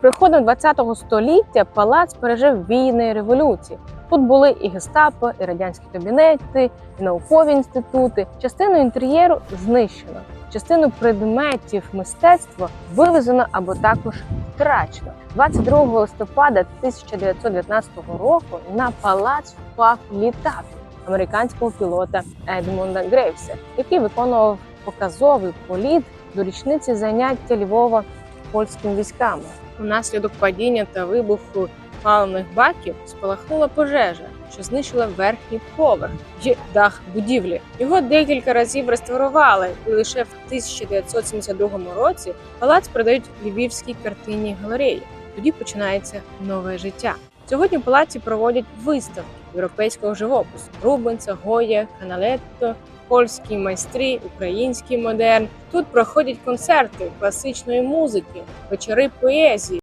Приходом 20-го століття палац пережив війни революції. Тут були і гестапо, і радянські кабінети, і наукові інститути. Частину інтер'єру знищено, частину предметів мистецтва вивезено або також втрачено. 22 листопада 1919 року на палац впав літак американського пілота Едмунда Грейвса, який виконував показовий політ до річниці заняття Львова польськими військами. Унаслідок падіння та вибуху паливних баків спалахнула пожежа, що знищила верхній поверх і дах будівлі. Його декілька разів реставрували, і лише в 1972 році палац продають Львівській картинній галереї. Тоді починається нове життя. Сьогодні в палаці проводять виставки європейського живопису: Рубенса, Гоя, Каналетто, польські майстри, український модерн. Тут проходять концерти класичної музики, вечори поезії,